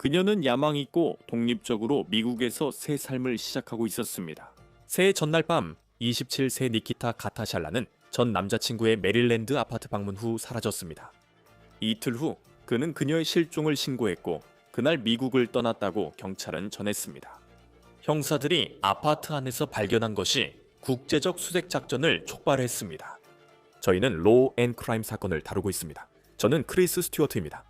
그녀는 야망 있고 독립적으로 미국에서 새 삶을 시작하고 있었습니다. 새해 전날 밤 27세 니키타 가타샬라는 전 남자친구의 메릴랜드 아파트 방문 후 사라졌습니다. 이틀 후 그는 그녀의 실종을 신고했고 그날 미국을 떠났다고 경찰은 전했습니다. 형사들이 아파트 안에서 발견한 것이 국제적 수색 작전을 촉발했습니다. 저희는 로우 앤 크라임 사건을 다루고 있습니다. 저는 크리스 스튜어트입니다.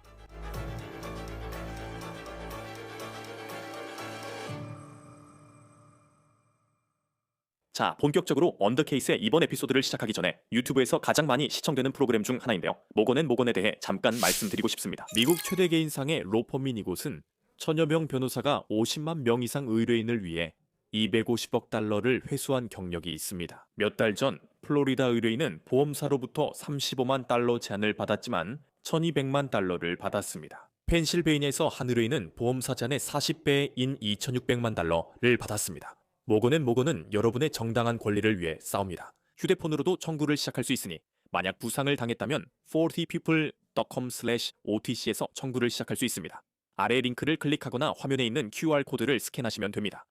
자, 본격적으로 언더케이스의 이번 에피소드를 시작하기 전에 유튜브에서 가장 많이 시청되는 프로그램 중 하나인데요. 모건앤 모건에 대해 잠깐 말씀드리고 싶습니다. 미국 최대 개인상의 로펌인 이곳은 천여 명 변호사가 50만 명 이상 의뢰인을 위해 250억 달러를 회수한 경력이 있습니다. 몇 달 전 플로리다 의뢰인은 보험사로부터 35만 달러 제안을 받았지만 1200만 달러를 받았습니다. 펜실베이니아에서 한 의뢰인은 보험사 제안의 40배인 2600만 달러를 받았습니다. 모건은 모건은 여러분의 정당한 권리를 위해 싸웁니다. 휴대폰으로도 청구를 시작할 수 있으니 만약 부상을 당했다면 40people.com/otc에서 청구를 시작할 수 있습니다. 아래 링크를 클릭하거나 화면에 있는 QR코드를 스캔하시면 됩니다.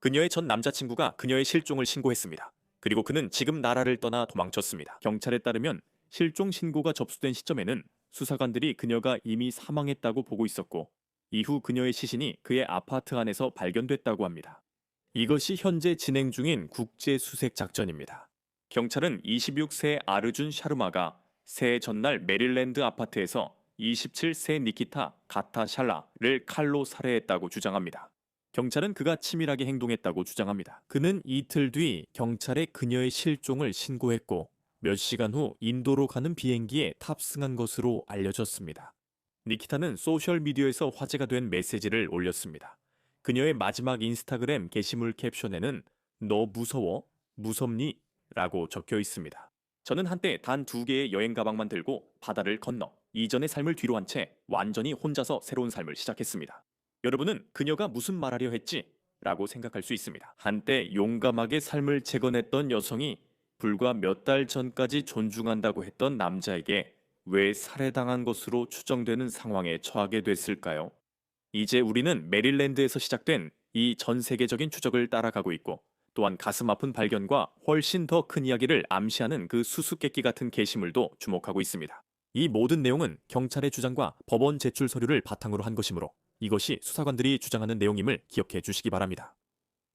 그녀의 전 남자친구가 그녀의 실종을 신고했습니다. 그리고 그는 지금 나라를 떠나 도망쳤습니다. 경찰에 따르면 실종 신고가 접수된 시점에는 수사관들이 그녀가 이미 사망했다고 보고 있었고 이후 그녀의 시신이 그의 아파트 안에서 발견됐다고 합니다. 이것이 현재 진행 중인 국제 수색 작전입니다. 경찰은 26세 아르준 샤르마가 새해 전날 메릴랜드 아파트에서 27세 니키타 가타샬라를 칼로 살해했다고 주장합니다. 경찰은 그가 치밀하게 행동했다고 주장합니다. 그는 이틀 뒤 경찰에 그녀의 실종을 신고했고 몇 시간 후 인도로 가는 비행기에 탑승한 것으로 알려졌습니다. 니키타는 소셜미디어에서 화제가 된 메시지를 올렸습니다. 그녀의 마지막 인스타그램 게시물 캡션에는 너 무서워? 무섭니? 라고 적혀 있습니다. 저는 한때 단 두 개의 여행 가방만 들고 바다를 건너 이전의 삶을 뒤로 한 채 완전히 혼자서 새로운 삶을 시작했습니다. 여러분은 그녀가 무슨 말하려 했지? 라고 생각할 수 있습니다. 한때 용감하게 삶을 재건했던 여성이 불과 몇 달 전까지 존중한다고 했던 남자에게 왜 살해당한 것으로 추정되는 상황에 처하게 됐을까요? 이제 우리는 메릴랜드에서 시작된 이 전 세계적인 추적을 따라가고 있고 또한 가슴 아픈 발견과 훨씬 더 큰 이야기를 암시하는 그 수수께끼 같은 게시물도 주목하고 있습니다. 이 모든 내용은 경찰의 주장과 법원 제출 서류를 바탕으로 한 것이므로 이것이 수사관들이 주장하는 내용임을 기억해 주시기 바랍니다.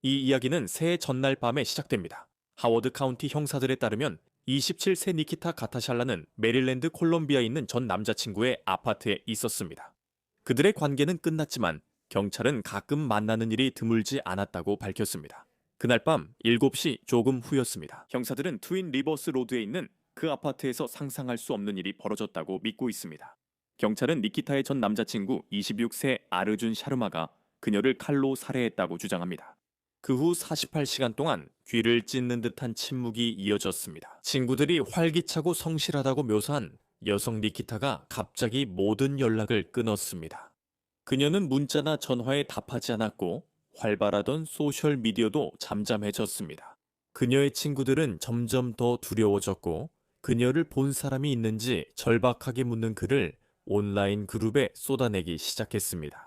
이 이야기는 새해 전날 밤에 시작됩니다. 하워드 카운티 형사들에 따르면 27세 니키타 가타샬라는 메릴랜드 콜롬비아에 있는 전 남자친구의 아파트에 있었습니다. 그들의 관계는 끝났지만 경찰은 가끔 만나는 일이 드물지 않았다고 밝혔습니다. 그날 밤 7시 조금 후였습니다. 형사들은 트윈 리버스 로드에 있는 그 아파트에서 상상할 수 없는 일이 벌어졌다고 믿고 있습니다. 경찰은 니키타의 전 남자친구 26세 아르준 샤르마가 그녀를 칼로 살해했다고 주장합니다. 그 후 48시간 동안 귀를 찢는 듯한 침묵이 이어졌습니다. 친구들이 활기차고 성실하다고 묘사한 여성 니키타가 갑자기 모든 연락을 끊었습니다. 그녀는 문자나 전화에 답하지 않았고 활발하던 소셜 미디어도 잠잠해졌습니다. 그녀의 친구들은 점점 더 두려워졌고 그녀를 본 사람이 있는지 절박하게 묻는 글을 온라인 그룹에 쏟아내기 시작했습니다.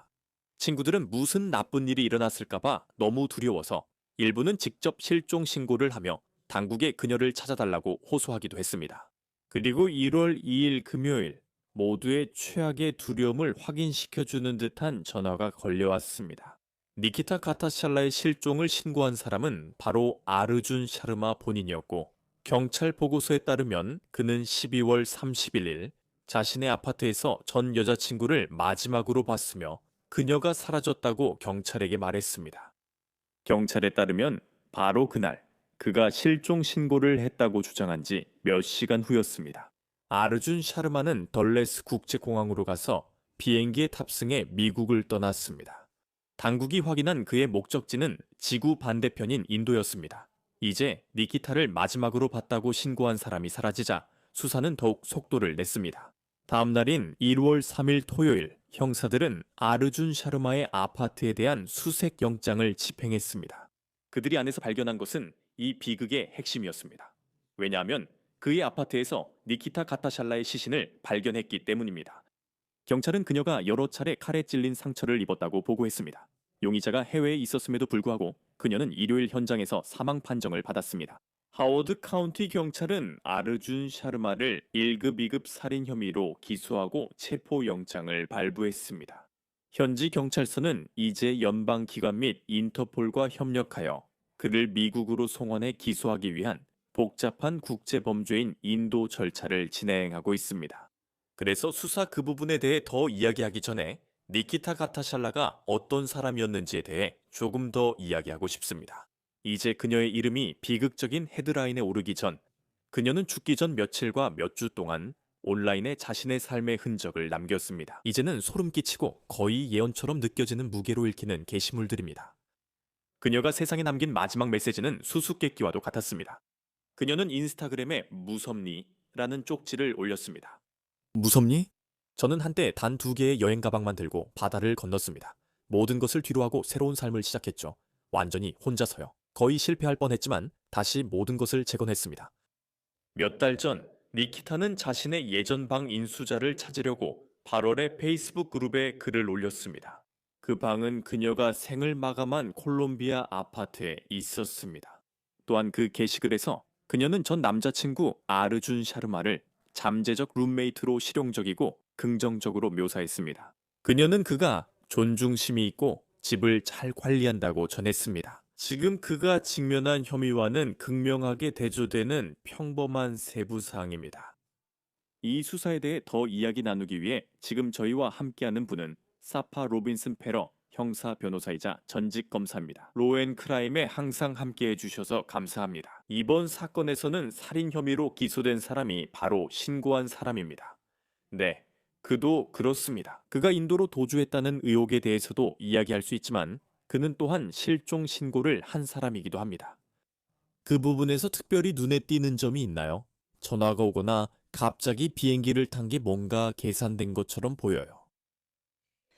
친구들은 무슨 나쁜 일이 일어났을까봐 너무 두려워서 일부는 직접 실종 신고를 하며 당국에 그녀를 찾아달라고 호소하기도 했습니다. 그리고 1월 2일 금요일 모두의 최악의 두려움을 확인시켜주는 듯한 전화가 걸려왔습니다. 니키타 카타샬라의 실종을 신고한 사람은 바로 아르준 샤르마 본인이었고 경찰 보고서에 따르면 그는 12월 31일 자신의 아파트에서 전 여자친구를 마지막으로 봤으며 그녀가 사라졌다고 경찰에게 말했습니다. 경찰에 따르면 바로 그날 그가 실종 신고를 했다고 주장한 지 몇 시간 후였습니다. 아르준 샤르마는 덜레스 국제공항으로 가서 비행기에 탑승해 미국을 떠났습니다. 당국이 확인한 그의 목적지는 지구 반대편인 인도였습니다. 이제 니키타를 마지막으로 봤다고 신고한 사람이 사라지자 수사는 더욱 속도를 냈습니다. 다음 날인 1월 3일 토요일 형사들은 아르준 샤르마의 아파트에 대한 수색 영장을 집행했습니다. 그들이 안에서 발견한 것은 이 비극의 핵심이었습니다. 왜냐하면 그의 아파트에서 니키타 가타샬라의 시신을 발견했기 때문입니다. 경찰은 그녀가 여러 차례 칼에 찔린 상처를 입었다고 보고했습니다. 용의자가 해외에 있었음에도 불구하고 그녀는 일요일 현장에서 사망 판정을 받았습니다. 하워드 카운티 경찰은 아르준 샤르마를 1급, 2급 살인 혐의로 기소하고 체포 영장을 발부했습니다. 현지 경찰서는 이제 연방 기관 및 인터폴과 협력하여 그를 미국으로 송환해 기소하기 위한 복잡한 국제 범죄인 인도 절차를 진행하고 있습니다. 그래서 수사 그 부분에 대해 더 이야기하기 전에 니키타 가타샬라가 어떤 사람이었는지에 대해 조금 더 이야기하고 싶습니다. 이제 그녀의 이름이 비극적인 헤드라인에 오르기 전 그녀는 죽기 전 며칠과 몇 주 동안 온라인에 자신의 삶의 흔적을 남겼습니다. 이제는 소름 끼치고 거의 예언처럼 느껴지는 무게로 읽히는 게시물들입니다. 그녀가 세상에 남긴 마지막 메시지는 수수께끼와도 같았습니다. 그녀는 인스타그램에 무섭니? 라는 쪽지를 올렸습니다. 무섭니? 저는 한때 단 두 개의 여행 가방만 들고 바다를 건넜습니다. 모든 것을 뒤로하고 새로운 삶을 시작했죠. 완전히 혼자서요. 거의 실패할 뻔했지만 다시 모든 것을 재건했습니다. 몇 달 전 니키타는 자신의 예전 방 인수자를 찾으려고 8월에 페이스북 그룹에 글을 올렸습니다. 그 방은 그녀가 생을 마감한 콜롬비아 아파트에 있었습니다. 또한 그 게시글에서 그녀는 전 남자친구 아르준 샤르마를 잠재적 룸메이트로 실용적이고 긍정적으로 묘사했습니다. 그녀는 그가 존중심이 있고 집을 잘 관리한다고 전했습니다. 지금 그가 직면한 혐의와는 극명하게 대조되는 평범한 세부 사항입니다. 이 수사에 대해 더 이야기 나누기 위해 지금 저희와 함께하는 분은 사파 로빈슨 페러 형사 변호사이자 전직 검사입니다. 로앤 크라임에 항상 함께해 주셔서 감사합니다. 이번 사건에서는 살인 혐의로 기소된 사람이 바로 신고한 사람입니다. 네, 그도 그렇습니다. 그가 인도로 도주했다는 의혹에 대해서도 이야기할 수 있지만 그는 또한 실종 신고를 한 사람이기도 합니다. 그 부분에서 특별히 눈에 띄는 점이 있나요? 전화가 오거나 갑자기 비행기를 탄 게 뭔가 계산된 것처럼 보여요.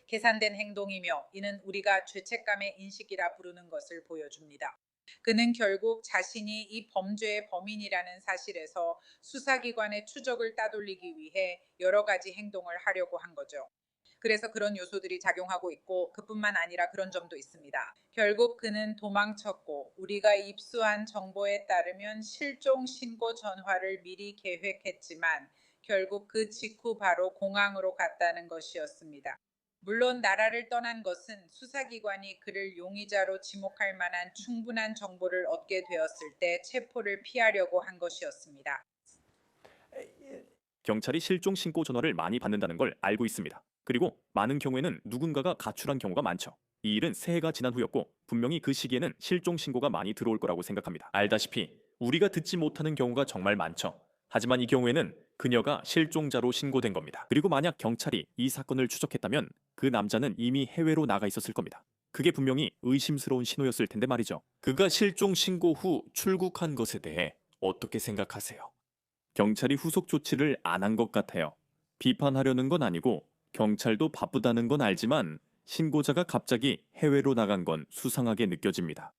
계산된 행동이며 이는 우리가 죄책감의 인식이라 부르는 것을 보여줍니다. 그는 결국 자신이 이 범죄의 범인이라는 사실에서 수사기관의 추적을 따돌리기 위해 여러 가지 행동을 하려고 한 거죠. 그래서 그런 요소들이 작용하고 있고 그뿐만 아니라 그런 점도 있습니다. 결국 그는 도망쳤고 우리가 입수한 정보에 따르면 실종 신고 전화를 미리 계획했지만 결국 그 직후 바로 공항으로 갔다는 것이었습니다. 물론 나라를 떠난 것은 수사기관이 그를 용의자로 지목할 만한 충분한 정보를 얻게 되었을 때 체포를 피하려고 한 것이었습니다. 경찰이 실종 신고 전화를 많이 받는다는 걸 알고 있습니다. 그리고 많은 경우에는 누군가가 가출한 경우가 많죠. 이 일은 새해가 지난 후였고 분명히 그 시기에는 실종 신고가 많이 들어올 거라고 생각합니다. 알다시피 우리가 듣지 못하는 경우가 정말 많죠. 하지만 이 경우에는 그녀가 실종자로 신고된 겁니다. 그리고 만약 경찰이 이 사건을 추적했다면 그 남자는 이미 해외로 나가 있었을 겁니다. 그게 분명히 의심스러운 신호였을 텐데 말이죠. 그가 실종 신고 후 출국한 것에 대해 어떻게 생각하세요? 경찰이 후속 조치를 안 한 것 같아요. 비판하려는 건 아니고 경찰도 바쁘다는 건 알지만 신고자가 갑자기 해외로 나간 건 수상하게 느껴집니다.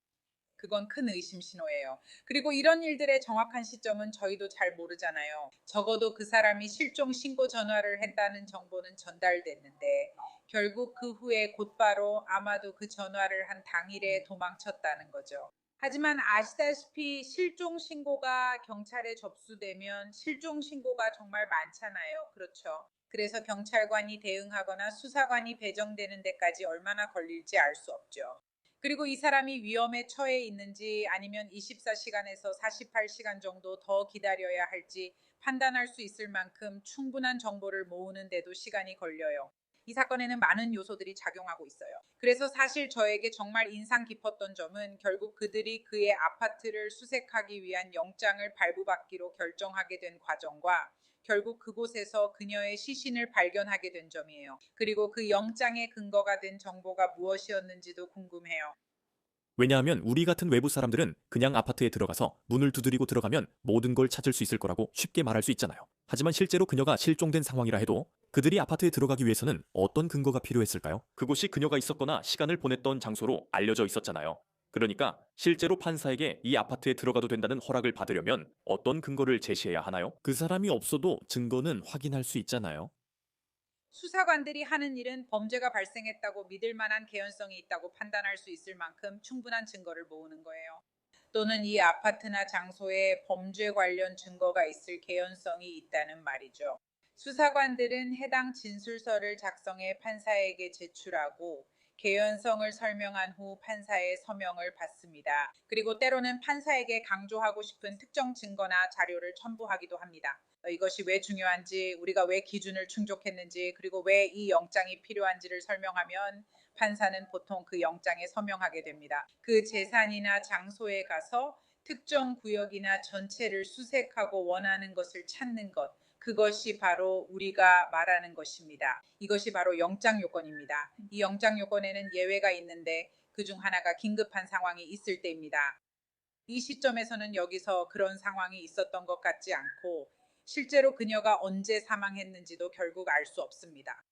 그건 큰 의심 신호예요. 그리고 이런 일들의 정확한 시점은 저희도 잘 모르잖아요. 적어도 그 사람이 실종 신고 전화를 했다는 정보는 전달됐는데 결국 그 후에 곧바로 아마도 그 전화를 한 당일에 도망쳤다는 거죠. 하지만 아시다시피 실종 신고가 경찰에 접수되면 실종 신고가 정말 많잖아요. 그렇죠. 그래서 경찰관이 대응하거나 수사관이 배정되는 데까지 얼마나 걸릴지 알 수 없죠. 그리고 이 사람이 위험에 처해 있는지 아니면 24시간에서 48시간 정도 더 기다려야 할지 판단할 수 있을 만큼 충분한 정보를 모으는데도 시간이 걸려요. 이 사건에는 많은 요소들이 작용하고 있어요. 그래서 사실 저에게 정말 인상 깊었던 점은 결국 그들이 그의 아파트를 수색하기 위한 영장을 발부받기로 결정하게 된 과정과 결국 그곳에서 그녀의 시신을 발견하게 된 점이에요. 그리고 그 영장의 근거가 된 정보가 무엇이었는지도 궁금해요. 왜냐하면 우리 같은 외부 사람들은 그냥 아파트에 들어가서 문을 두드리고 들어가면 모든 걸 찾을 수 있을 거라고 쉽게 말할 수 있잖아요. 하지만 실제로 그녀가 실종된 상황이라 해도 그들이 아파트에 들어가기 위해서는 어떤 근거가 필요했을까요? 그곳이 그녀가 있었거나 시간을 보냈던 장소로 알려져 있었잖아요. 그러니까 실제로 판사에게 이 아파트에 들어가도 된다는 허락을 받으려면 어떤 근거를 제시해야 하나요? 그 사람이 없어도 증거는 확인할 수 있잖아요. 수사관들이 하는 일은 범죄가 발생했다고 믿을 만한 개연성이 있다고 판단할 수 있을 만큼 충분한 증거를 모으는 거예요. 또는 이 아파트나 장소에 범죄 관련 증거가 있을 개연성이 있다는 말이죠. 수사관들은 해당 진술서를 작성해 판사에게 제출하고 개연성을 설명한 후 판사의 서명을 받습니다. 그리고 때로는 판사에게 강조하고 싶은 특정 증거나 자료를 첨부하기도 합니다. 어, 이것이 왜 중요한지, 우리가 왜 기준을 충족했는지, 그리고 왜 이 영장이 필요한지를 설명하면 판사는 보통 그 영장에 서명하게 됩니다. 그 재산이나 장소에 가서 특정 구역이나 전체를 수색하고 원하는 것을 찾는 것, 그것이 바로 우리가 말하는 것입니다. 이것이 바로 영장 요건입니다. 이 영장 요건에는 예외가 있는데 그 중 하나가 긴급한 상황이 있을 때입니다. 이 시점에서는 여기서 그런 상황이 있었던 것 같지 않고 실제로 그녀가 언제 사망했는지도 결국 알 수 없습니다.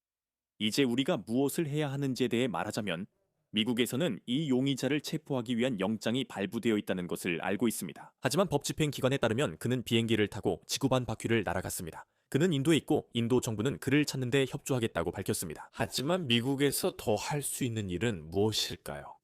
이제 우리가 무엇을 해야 하는지에 대해 말하자면 미국에서는 이 용의자를 체포하기 위한 영장이 발부되어 있다는 것을 알고 있습니다. 하지만 법 집행 기관에 따르면 그는 비행기를 타고 지구 반 바퀴를 날아갔습니다. 그는 인도에 있고 인도 정부는 그를 찾는 데 협조하겠다고 밝혔습니다. 하지만 미국에서 더 할 수 있는 일은 무엇일까요?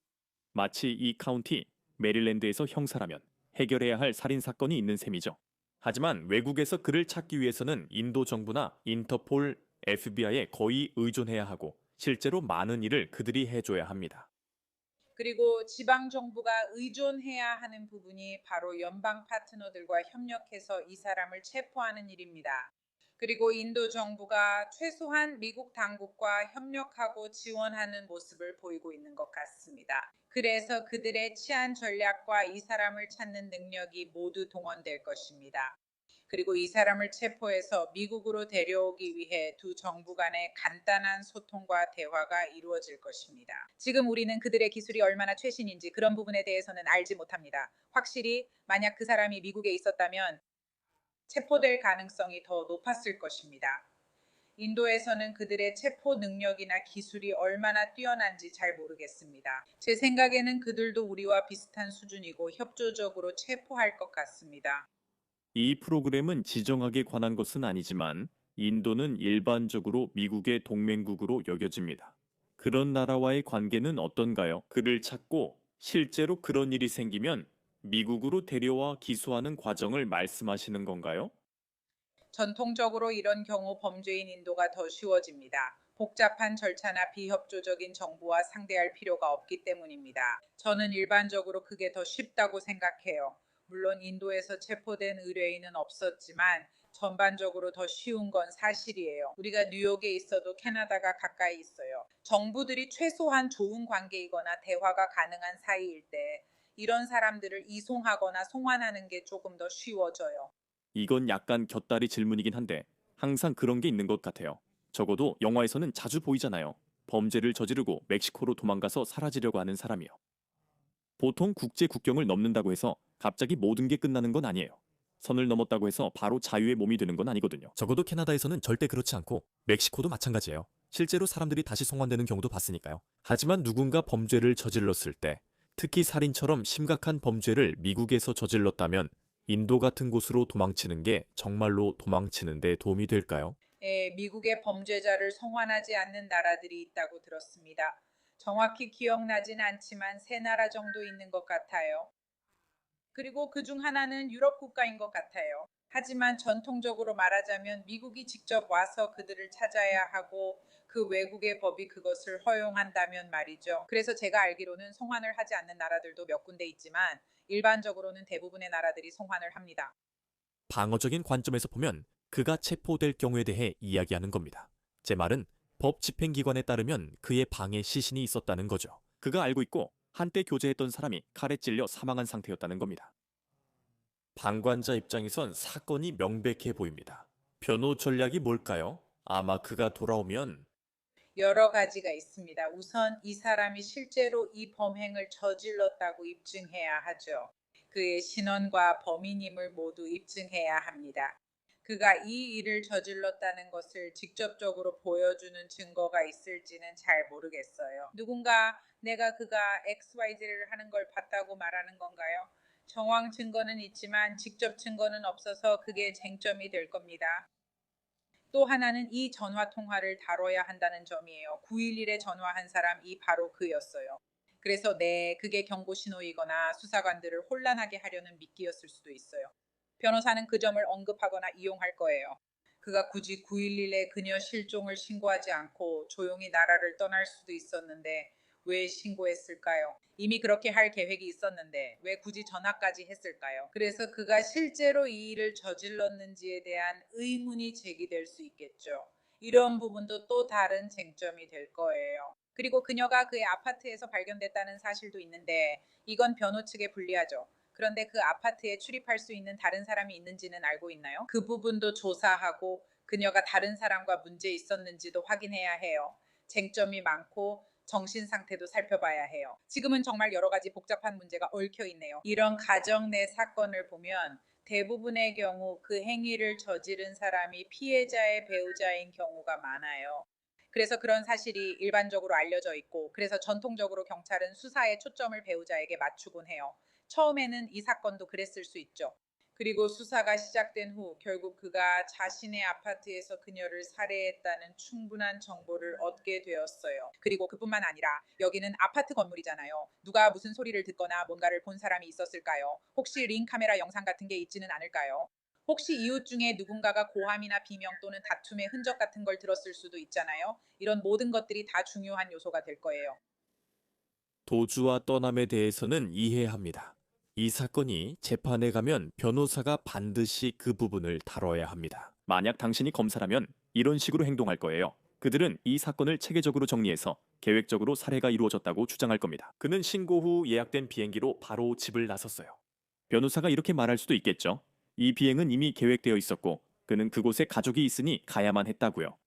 마치 이 카운티 메릴랜드에서 형사라면 해결해야 할 살인 사건이 있는 셈이죠. 하지만 외국에서 그를 찾기 위해서는 인도 정부나 인터폴, FBI에 거의 의존해야 하고 실제로 많은 일을 그들이 해줘야 합니다. 그리고 지방 정부가 의존해야 하는 부분이 바로 연방 파트너들과 협력해서 이 사람을 체포하는 일입니다. 그리고 인도 정부가 최소한 미국 당국과 협력하고 지원하는 모습을 보이고 있는 것 같습니다. 그래서 그들의 치안 전략과 이 사람을 찾는 능력이 모두 동원될 것입니다. 그리고 이 사람을 체포해서 미국으로 데려오기 위해 두 정부 간의 간단한 소통과 대화가 이루어질 것입니다. 지금 우리는 그들의 기술이 얼마나 최신인지 그런 부분에 대해서는 알지 못합니다. 확실히 만약 그 사람이 미국에 있었다면 체포될 가능성이 더 높았을 것입니다. 인도에서는 그들의 체포 능력이나 기술이 얼마나 뛰어난지 잘 모르겠습니다. 제 생각에는 그들도 우리와 비슷한 수준이고 협조적으로 체포할 것 같습니다. 이 프로그램은 지정학에 관한 것은 아니지만 인도는 일반적으로 미국의 동맹국으로 여겨집니다. 그런 나라와의 관계는 어떤가요? 그를 찾고 실제로 그런 일이 생기면 미국으로 데려와 기소하는 과정을 말씀하시는 건가요? 전통적으로 이런 경우 범죄인 인도가 더 쉬워집니다. 복잡한 절차나 비협조적인 정부와 상대할 필요가 없기 때문입니다. 저는 일반적으로 그게 더 쉽다고 생각해요. 물론 인도에서 체포된 의뢰인은 없었지만 전반적으로 더 쉬운 건 사실이에요. 우리가 뉴욕에 있어도 캐나다가 가까이 있어요. 정부들이 최소한 좋은 관계이거나 대화가 가능한 사이일 때 이런 사람들을 이송하거나 송환하는 게 조금 더 쉬워져요. 이건 약간 곁다리 질문이긴 한데 항상 그런 게 있는 것 같아요. 적어도 영화에서는 자주 보이잖아요. 범죄를 저지르고 멕시코로 도망가서 사라지려고 하는 사람이요. 보통 국제 국경을 넘는다고 해서 갑자기 모든 게 끝나는 건 아니에요. 선을 넘었다고 해서 바로 자유의 몸이 되는 건 아니거든요. 적어도 캐나다에서는 절대 그렇지 않고 멕시코도 마찬가지예요. 실제로 사람들이 다시 송환되는 경우도 봤으니까요. 하지만 누군가 범죄를 저질렀을 때 특히 살인처럼 심각한 범죄를 미국에서 저질렀다면 인도 같은 곳으로 도망치는 게 정말로 도망치는 데 도움이 될까요? 예, 미국의 범죄자를 송환하지 않는 나라들이 있다고 들었습니다. 정확히 기억나진 않지만 세 나라 정도 있는 것 같아요. 그리고 그 중 하나는 유럽 국가인 것 같아요. 하지만 전통적으로 말하자면 미국이 직접 와서 그들을 찾아야 하고 그 외국의 법이 그것을 허용한다면 말이죠. 그래서 제가 알기로는 송환을 하지 않는 나라들도 몇 군데 있지만 일반적으로는 대부분의 나라들이 송환을 합니다. 방어적인 관점에서 보면 그가 체포될 경우에 대해 이야기하는 겁니다. 제 말은 법 집행기관에 따르면 그의 방에 시신이 있었다는 거죠. 그가 알고 있고 한때 교제했던 사람이 칼에 찔려 사망한 상태였다는 겁니다. 방관자 입장에선 사건이 명백해 보입니다. 변호 전략이 뭘까요? 아마 그가 돌아오면 여러 가지가 있습니다. 우선 이 사람이 실제로 이 범행을 저질렀다고 입증해야 하죠. 그의 신원과 범인임을 모두 입증해야 합니다. 그가 이 일을 저질렀다는 것을 직접적으로 보여주는 증거가 있을지는 잘 모르겠어요. 누군가 내가 그가 XYZ를 하는 걸 봤다고 말하는 건가요? 정황 증거는 있지만 직접 증거는 없어서 그게 쟁점이 될 겁니다. 또 하나는 이 전화 통화를 다뤄야 한다는 점이에요. 911에 전화한 사람이 바로 그였어요. 그래서 네, 그게 경고 신호이거나 수사관들을 혼란하게 하려는 미끼였을 수도 있어요. 변호사는 그 점을 언급하거나 이용할 거예요. 그가 굳이 911에 그녀 실종을 신고하지 않고 조용히 나라를 떠날 수도 있었는데 왜 신고했을까요? 이미 그렇게 할 계획이 있었는데 왜 굳이 전화까지 했을까요? 그래서 그가 실제로 이 일을 저질렀는지에 대한 의문이 제기될 수 있겠죠. 이런 부분도 또 다른 쟁점이 될 거예요. 그리고 그녀가 그의 아파트에서 발견됐다는 사실도 있는데 이건 변호 측에 불리하죠. 그런데 그 아파트에 출입할 수 있는 다른 사람이 있는지는 알고 있나요? 그 부분도 조사하고 그녀가 다른 사람과 문제 있었는지도 확인해야 해요. 쟁점이 많고 정신 상태도 살펴봐야 해요. 지금은 정말 여러 가지 복잡한 문제가 얽혀 있네요. 이런 가정 내 사건을 보면 대부분의 경우 그 행위를 저지른 사람이 피해자의 배우자인 경우가 많아요. 그래서 그런 사실이 일반적으로 알려져 있고 그래서 전통적으로 경찰은 수사의 초점을 배우자에게 맞추곤 해요. 처음에는 이 사건도 그랬을 수 있죠. 그리고 수사가 시작된 후 결국 그가 자신의 아파트에서 그녀를 살해했다는 충분한 정보를 얻게 되었어요. 그리고 그뿐만 아니라 여기는 아파트 건물이잖아요. 누가 무슨 소리를 듣거나 뭔가를 본 사람이 있었을까요? 혹시 링 카메라 영상 같은 게 있지는 않을까요? 혹시 이웃 중에 누군가가 고함이나 비명 또는 다툼의 흔적 같은 걸 들었을 수도 있잖아요. 이런 모든 것들이 다 중요한 요소가 될 거예요. 도주와 떠남에 대해서는 이해합니다. 이 사건이 재판에 가면 변호사가 반드시 그 부분을 다뤄야 합니다. 만약 당신이 검사라면 이런 식으로 행동할 거예요. 그들은 이 사건을 체계적으로 정리해서 계획적으로 살해가 이루어졌다고 주장할 겁니다. 그는 신고 후 예약된 비행기로 바로 집을 나섰어요. 변호사가 이렇게 말할 수도 있겠죠. 이 비행은 이미 계획되어 있었고 그는 그곳에 가족이 있으니 가야만 했다고요.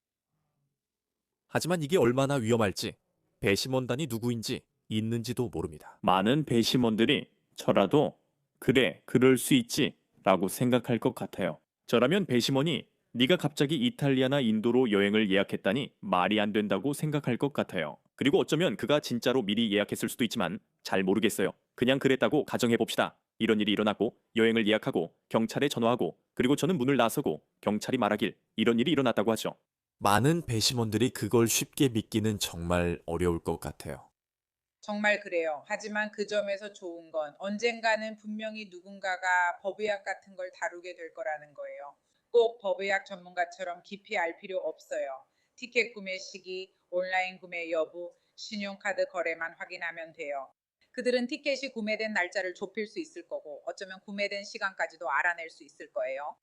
하지만 이게 얼마나 위험할지 배심원단이 누구인지 있는지도 모릅니다. 많은 배심원들이 저라도 그래 그럴 수 있지 라고 생각할 것 같아요. 저라면 배심원이 네가 갑자기 이탈리아나 인도로 여행을 예약했다니 말이 안 된다고 생각할 것 같아요. 그리고 어쩌면 그가 진짜로 미리 예약했을 수도 있지만 잘 모르겠어요. 그냥 그랬다고 가정해 봅시다. 이런 일이 일어나고 여행을 예약하고 경찰에 전화하고 그리고 저는 문을 나서고 경찰이 말하길 이런 일이 일어났다고 하죠. 많은 배심원들이 그걸 쉽게 믿기는 정말 어려울 것 같아요. 정말 그래요. 하지만 그 점에서 좋은 건 언젠가는 분명히 누군가가 법의학 같은 걸 다루게 될 거라는 거예요. 꼭 법의학 전문가처럼 깊이 알 필요 없어요. 티켓 구매 시기, 온라인 구매 여부, 신용카드 거래만 확인하면 돼요. 그들은 티켓이 구매된 날짜를 좁힐 수 있을 거고 어쩌면 구매된 시간까지도 알아낼 수 있을 거예요.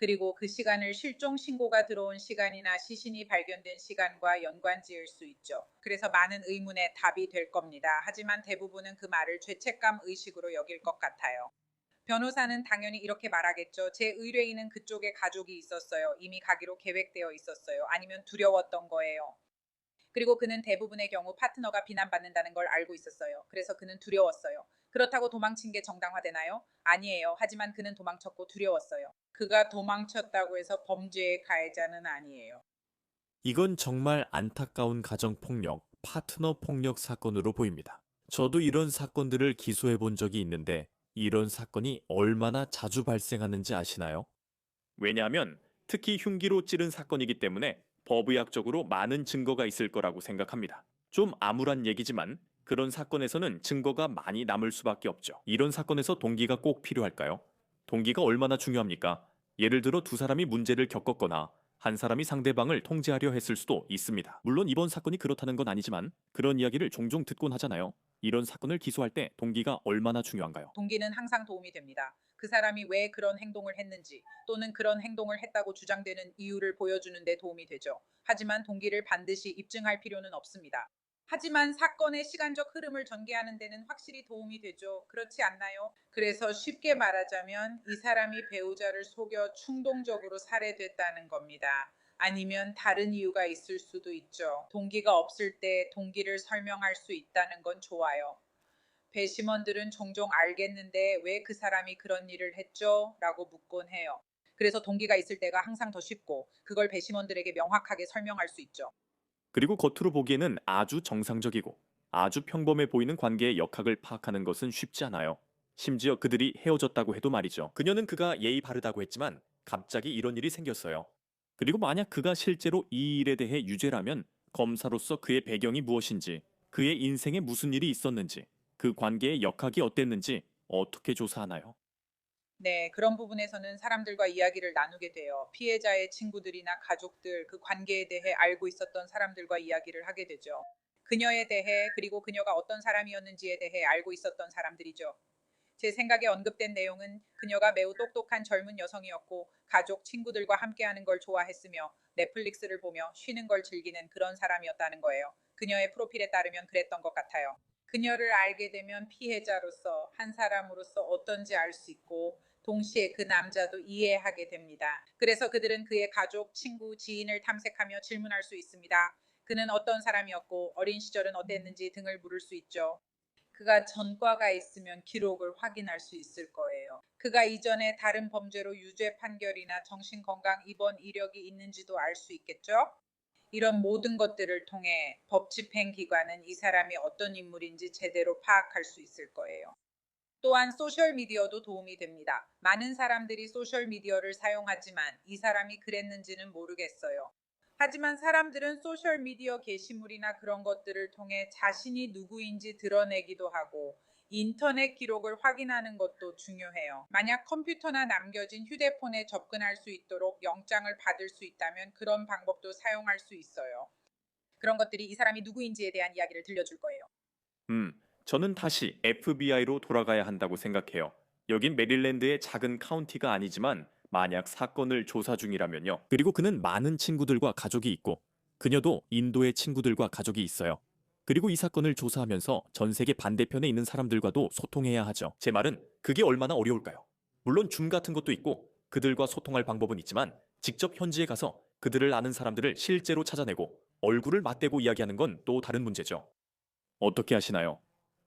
그리고 그 시간을 실종 신고가 들어온 시간이나 시신이 발견된 시간과 연관 지을 수 있죠. 그래서 많은 의문의 답이 될 겁니다. 하지만 대부분은 그 말을 죄책감 의식으로 여길 것 같아요. 변호사는 당연히 이렇게 말하겠죠. 제 의뢰인은 그쪽에 가족이 있었어요. 이미 가기로 계획되어 있었어요. 아니면 두려웠던 거예요. 그리고 그는 대부분의 경우 파트너가 비난받는다는 걸 알고 있었어요. 그래서 그는 두려웠어요. 그렇다고 도망친 게 정당화되나요? 아니에요. 하지만 그는 도망쳤고 두려웠어요. 그가 도망쳤다고 해서 범죄의 가해자는 아니에요. 이건 정말 안타까운 가정폭력, 파트너 폭력 사건으로 보입니다. 저도 이런 사건들을 기소해 본 적이 있는데 이런 사건이 얼마나 자주 발생하는지 아시나요? 왜냐하면 특히 흉기로 찌른 사건이기 때문에 법의학적으로 많은 증거가 있을 거라고 생각합니다. 좀 암울한 얘기지만 그런 사건에서는 증거가 많이 남을 수밖에 없죠. 이런 사건에서 동기가 꼭 필요할까요? 동기가 얼마나 중요합니까? 예를 들어 두 사람이 문제를 겪었거나 한 사람이 상대방을 통제하려 했을 수도 있습니다. 물론 이번 사건이 그렇다는 건 아니지만 그런 이야기를 종종 듣곤 하잖아요. 이런 사건을 기소할 때 동기가 얼마나 중요한가요? 동기는 항상 도움이 됩니다. 그 사람이 왜 그런 행동을 했는지 또는 그런 행동을 했다고 주장되는 이유를 보여주는 데 도움이 되죠. 하지만 동기를 반드시 입증할 필요는 없습니다. 하지만 사건의 시간적 흐름을 전개하는 데는 확실히 도움이 되죠. 그렇지 않나요? 그래서 쉽게 말하자면 이 사람이 배우자를 속여 충동적으로 살해됐다는 겁니다. 아니면 다른 이유가 있을 수도 있죠. 동기가 없을 때 동기를 설명할 수 있다는 건 좋아요. 배심원들은 종종 알겠는데 왜 그 사람이 그런 일을 했죠? 라고 묻곤 해요. 그래서 동기가 있을 때가 항상 더 쉽고 그걸 배심원들에게 명확하게 설명할 수 있죠. 그리고 겉으로 보기에는 아주 정상적이고 아주 평범해 보이는 관계의 역학을 파악하는 것은 쉽지 않아요. 심지어 그들이 헤어졌다고 해도 말이죠. 그녀는 그가 예의 바르다고 했지만 갑자기 이런 일이 생겼어요. 그리고 만약 그가 실제로 이 일에 대해 유죄라면 검사로서 그의 배경이 무엇인지, 그의 인생에 무슨 일이 있었는지, 그 관계의 역학이 어땠는지 어떻게 조사하나요? 네, 그런 부분에서는 사람들과 이야기를 나누게 돼요. 피해자의 친구들이나 가족들, 그 관계에 대해 알고 있었던 사람들과 이야기를 하게 되죠. 그녀에 대해 그리고 그녀가 어떤 사람이었는지에 대해 알고 있었던 사람들이죠. 제 생각에 언급된 내용은 그녀가 매우 똑똑한 젊은 여성이었고 가족, 친구들과 함께하는 걸 좋아했으며 넷플릭스를 보며 쉬는 걸 즐기는 그런 사람이었다는 거예요. 그녀의 프로필에 따르면 그랬던 것 같아요. 그녀를 알게 되면 피해자로서 한 사람으로서 어떤지 알 수 있고 동시에 그 남자도 이해하게 됩니다. 그래서 그들은 그의 가족, 친구, 지인을 탐색하며 질문할 수 있습니다. 그는 어떤 사람이었고 어린 시절은 어땠는지 등을 물을 수 있죠. 그가 전과가 있으면 기록을 확인할 수 있을 거예요. 그가 이전에 다른 범죄로 유죄 판결이나 정신건강 입원 이력이 있는지도 알 수 있겠죠? 이런 모든 것들을 통해 법 집행 기관은 이 사람이 어떤 인물인지 제대로 파악할 수 있을 거예요. 또한 소셜 미디어도 도움이 됩니다. 많은 사람들이 소셜 미디어를 사용하지만 이 사람이 그랬는지는 모르겠어요. 하지만 사람들은 소셜 미디어 게시물이나 그런 것들을 통해 자신이 누구인지 드러내기도 하고 인터넷 기록을 확인하는 것도 중요해요. 만약 컴퓨터나 남겨진 휴대폰에 접근할 수 있도록 영장을 받을 수 있다면 그런 방법도 사용할 수 있어요. 그런 것들이 이 사람이 누구인지에 대한 이야기를 들려줄 거예요. 음, 저는 다시 FBI로 돌아가야 한다고 생각해요. 여긴 메릴랜드의 작은 카운티가 아니지만 만약 사건을 조사 중이라면요. 그리고 그는 많은 친구들과 가족이 있고 그녀도 인도의 친구들과 가족이 있어요. 그리고 이 사건을 조사하면서 전 세계 반대편에 있는 사람들과도 소통해야 하죠. 제 말은 그게 얼마나 어려울까요? 물론 줌 같은 것도 있고 그들과 소통할 방법은 있지만 직접 현지에 가서 그들을 아는 사람들을 실제로 찾아내고 얼굴을 맞대고 이야기하는 건 또 다른 문제죠. 어떻게 하시나요?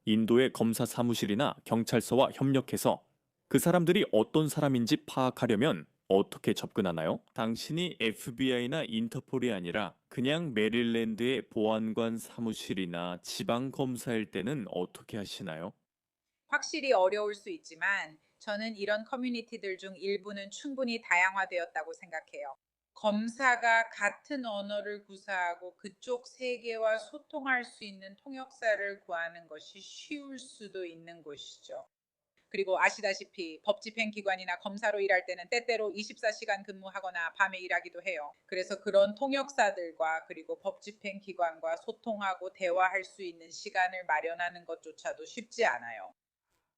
인도의 검사 사무실이나 경찰서와 협력해서 그 사람들이 어떤 사람인지 파악하려면 어떻게 접근하나요? 당신이 FBI나 인터폴이 아니라 그냥 메릴랜드의 보안관 사무실이나 지방 검사일 때는 어떻게 하시나요? 확실히 어려울 수 있지만 저는 이런 커뮤니티들 중 일부는 충분히 다양화되었다고 생각해요. 검사가 같은 언어를 구사하고 그쪽 세계와 소통할 수 있는 통역사를 구하는 것이 쉬울 수도 있는 곳이죠. 그리고 아시다시피 법 집행 기관이나 검사로 일할 때는 때때로 24시간 근무하거나 밤에 일하기도 해요. 그래서 그런 통역사들과 그리고 법 집행 기관과 소통하고 대화할 수 있는 시간을 마련하는 것조차도 쉽지 않아요.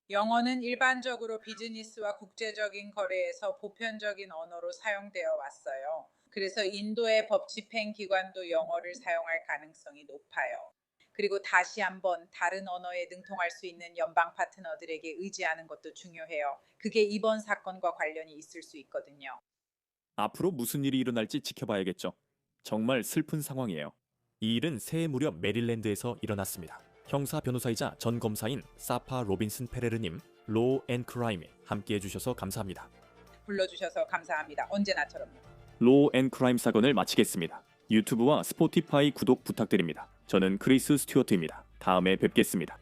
영어는 일반적으로 비즈니스와 국제적인 거래에서 보편적인 언어로 사용되어 왔어요. 그래서 인도의 법 집행 기관도 영어를 사용할 가능성이 높아요. 그리고 다시 한번 다른 언어에 능통할 수 있는 연방 파트너들에게 의지하는 것도 중요해요. 그게 이번 사건과 관련이 있을 수 있거든요. 앞으로 무슨 일이 일어날지 지켜봐야겠죠. 정말 슬픈 상황이에요. 이 일은 새해 무렵 메릴랜드에서 일어났습니다. 형사 변호사이자 전 검사인 사파 로빈슨 페레르님, 로우 앤 크라임에 함께 해 주셔서 감사합니다. 불러주셔서 감사합니다. 언제나처럼요. 로우 앤 크라임 사건을 마치겠습니다. 유튜브와 스포티파이 구독 부탁드립니다. 저는 크리스 스튜어트입니다. 다음에 뵙겠습니다.